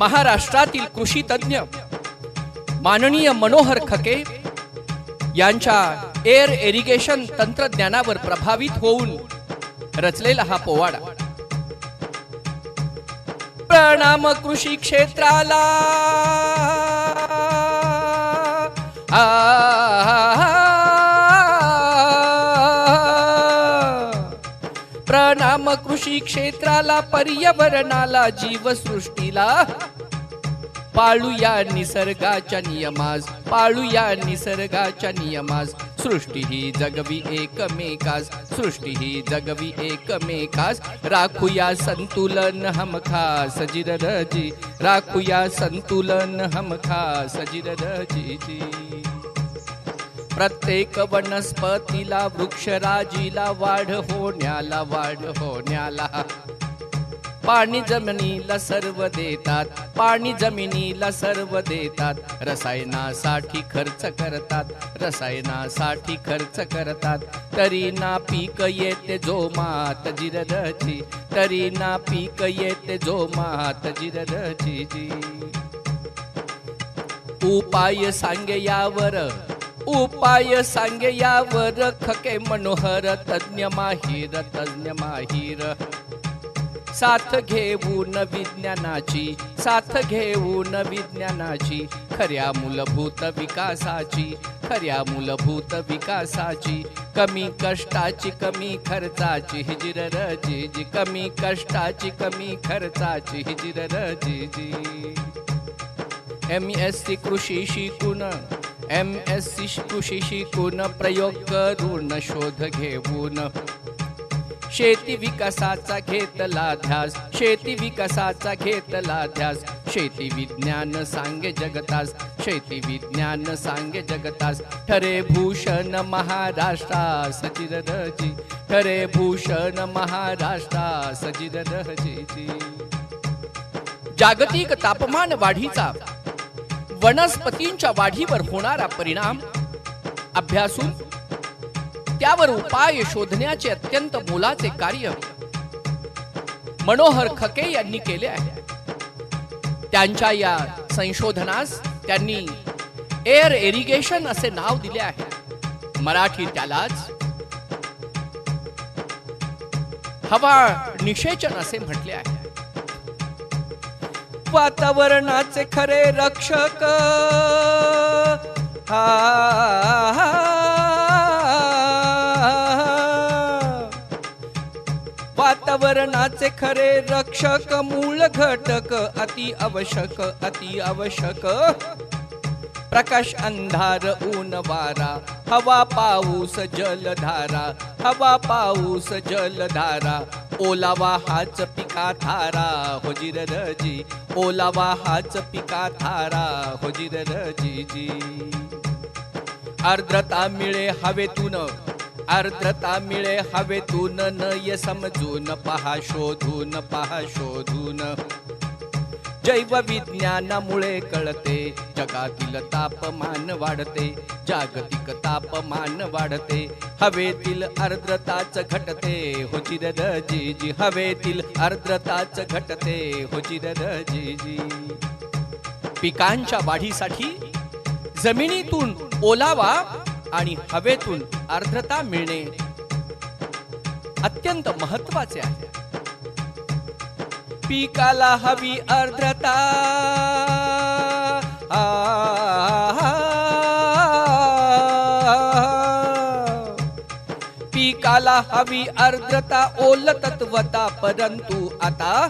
महाराष्ट्रातील कृषी तज्ञ माननीय मनोहर खके यांच्या एअर एरिगेशन तंत्रज्ञानावर प्रभावित होऊन रचलेला हा पोवाडा. प्रणाम कृषी क्षेत्राला. आ कृषी क्षेत्राला पर्यावरणाला जीवसृष्टीला. पाळूया निसर्गाच्या नियमास पाळूया निसर्गाच्या नियमास. सृष्टी ही जगवी एकमेकास सृष्टी ही जगवी एकमेकास. राखूया संतुलन हमखास जिररजी राखूया संतुलन हमखास जी प्रत्येक वनस्पतीला वृक्षराजीला वाढ होण्याला वाढ होण्याला. पाणी जमिनीला सर्व देतात पाणी जमिनीला सर्व देतात. रसायनासाठी खर्च करतात रसायनासाठी खर्च करतात. तरी ना पीक येते जो मात तरी ना पीक येते जो मात जी. उपाय सांगे यावर. उपाय सांगे यावर खके मनोहर तज्ञ माहीर तज्ञ माहीर. साथ घेऊन विज्ञानाची साथ घेऊन विज्ञानाची खऱ्या मूलभूत विकासाची खऱ्या मूलभूत विकासाची. कमी कष्टाची कमी खर्चाची हिजिर जी कमी कष्टाची कमी खर्चाची हिजिर जी एम एस सी कृषी शिकून एम एस कृषी शिकून प्रयोग करून शोध घेऊन. शेती विकासाचा घेतला ध्यास शेती विकासाचा घेतला ध्यास. शेती विज्ञान सांगे जगतास शेती विज्ञान सांगे जगतास. ठरे भूषण महाराष्ट्रास रहजी ठरे भूषण महाराष्ट्रास रहजी जागतिक तापमान वाढीचा वनस्पतींच्या वाढीवर होणारा परिणाम अभ्यासून त्यावर उपाय शोधण्याचे अत्यंत मोलाचे कार्य मनोहर खके यांनी केले आहे. त्यांच्या या संशोधनास त्यांनी एअर इरिगेशन असे नाव दिले आहे. मराठी त्यालाच हवा निषेचन असे म्हटले आहे. वातावरणाचे खरे रक्षक. हा वातावरणाचे खरे रक्षक मूळ घटक अति आवश्यक अति आवश्यक. प्रकाश अंधार ऊन वारा हवा पाऊस जलधारा हवा पाऊस जलधारा ओलावा हाच पिका थारा होजीर रजी ओलावा हाच पिका थारा होजीर रजी जी आर्द्रता मिळे हवेतून आर्द्रता मिळे हवेतून नय समजून पहा शोधून पहा शोधून. जैव विज्ञानामुळे कळते. जगातील तापमान वाढते. जागतिक तापमान वाढते. हवेतील आर्द्रताच घटते. होचिर जी जी. हवेतील आर्द्रताच घटते. होचिर जी जी. पिकांच्या वाढीसाठी जमिनीतून ओलावा आणि हवेतून आर्द्रता मिळणे अत्यंत महत्त्वाचे आहे. पिकाला हवी आर्द्रता. पिकाला हवी आर्द्रता ओल तत्वता परंतु आता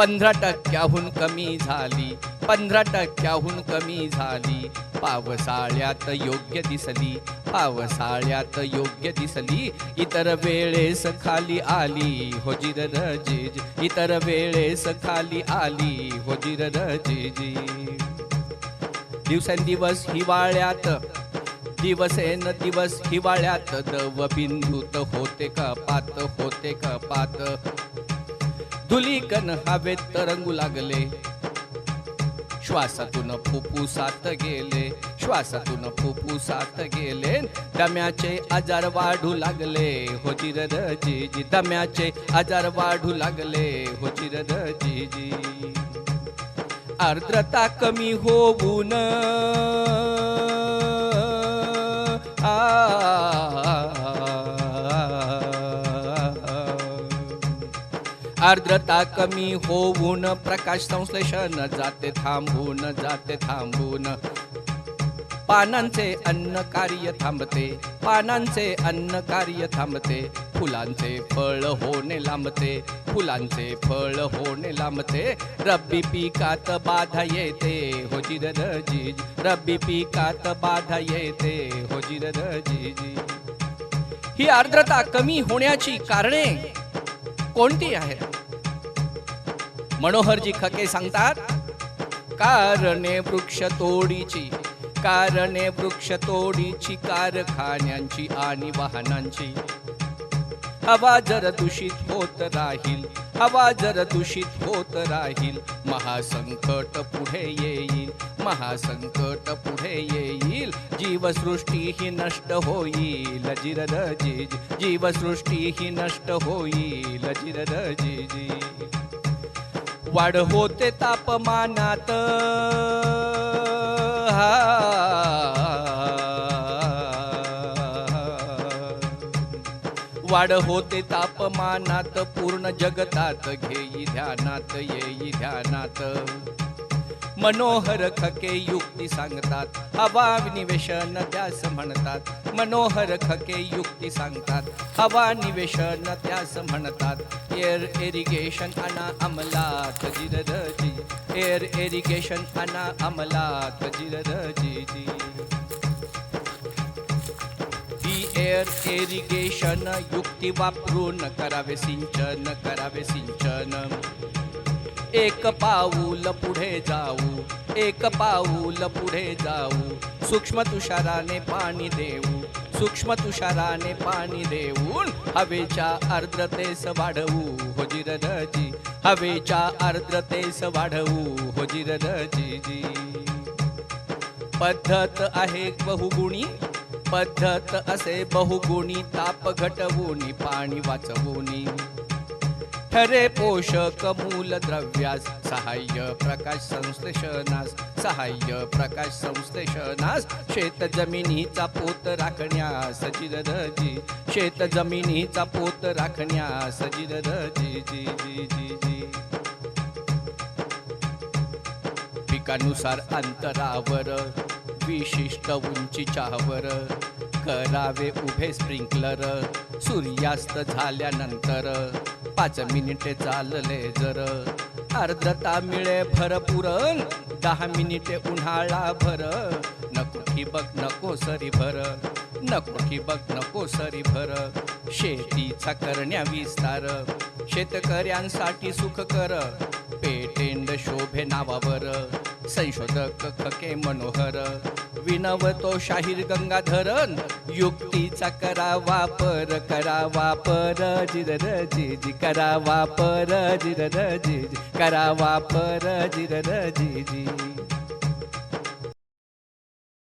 पंधरा टक्क्याहून कमी झाली पंधरा टक्क्याहून कमी झाली. पावसाळ्यात योग्य दिसली पावसाळ्यात योग्य दिसली. इतर वेळेस खाली आली होजीर रजेज इतर वेळेस खाली आली होजीर रजेजी. दिवसेंदिवस हिवाळ्यात दिवसेन दिवस हिवाळ्यात दव बिंदूत होते कपात होते कपात. धुलीकन हवेत तरंगू लागले. श्वासातून फुफ्फुसात गेले. श्वासातून फुफ्फुसात गेले. दम्याचे आजार वाढू लागले. हो जी जी दम्याचे आजार वाढू लागले. हो जी जी आर्द्रता कमी होऊन आर्द्रता कमी होऊन प्रकाश संश्लेषण जाते थांबून जाते थांबून. पानांचे अन्न कार्य थांबते पानांचे अन्न कार्य थांबते. फुलांचे फळ होणे लांबते फुलांचे फळ होणे लांबते. रब्बी पिकात बाधा येते हो जिरर जीज. रब्बी पिकात बाधा येते हो जिरर जीजी. ही आर्द्रता कमी होण्याची कारणे कोणती आहेत? मनोहरजी खके सांगतात कारणे वृक्ष तोडीची कारणे वृक्ष तोडीची कारखान्यांची आणि वाहनांची. हवा जर दूषित होत राहील हवा जर दूषित होत राहील महासंकट पुढे येईल महासंकट पुढे येईल. जीवसृष्टी ही नष्ट होईल जिरर जीज जीवसृष्टी ही नष्ट होईल जिरर जीजी. वाढ होते तापमानात. वाढ होते तापमानात पूर्ण जगतात घेई ध्यानात येई ध्यानात. मनोहर खके युक्ती सांगतात. हवा निवेशन त्यास म्हणतात. मनोहर खके युक्ती सांगतात. हवा निवेशन त्यास म्हणतात. एअर इरिगेशन आणा अंमलात जिरदजी एअर एरिगेशन आणा अंमलात जिरदजी जी एअर एरिगेशन युक्ती वापरून करावे सिंचन करावे सिंचन. एक पाऊल पुढे जाऊ एक पाऊल पुढे जाऊ. सूक्ष्म तुषाराने पाणी देऊ सूक्ष्म तुषाराने पाणी देऊन हवेच्या आर्द्रतेस वाढवू हो जिरदजी. हवेच्या आर्द्रतेस वाढवू हो जिरदजी जी पद्धत आहे बहुगुणी पद्धत असे बहुगुणी ताप घटवूनी पाणी वाचवूनी. ठरे पोषक मूल द्रव्यास सहाय्य प्रकाश संश्लेषणास सहाय्य प्रकाश संश्लेषणास शेत जमिनीचा पोत राखण्यास जिरदजी शेत जमिनीचा पोत राखण्यास जिरदजी जी जी जी जी. पिकानुसार अंतरावर विशिष्ट उंचीच्यावर करावे उभे स्प्रिंकलर सूर्यास्त झाल्यानंतर पाच मिनिटे चालले जर. अर्धता मिळे पुरण दहा मिनिटे उन्हाळा भर. नको ठिबक नको सरी भर. नको ठिबक नको सरी भर. शेतीचा करण्या विस्तार. शेतकऱ्यांसाठी सुख कर पेटेंड शोभे नावावर. संशोधक खके मनोहर. विनवतो शाहीर गंगाधरन युक्तीचा करा वापर करा वापर जिरर जी करा वापर जिरर जी करा वापर जिरर जी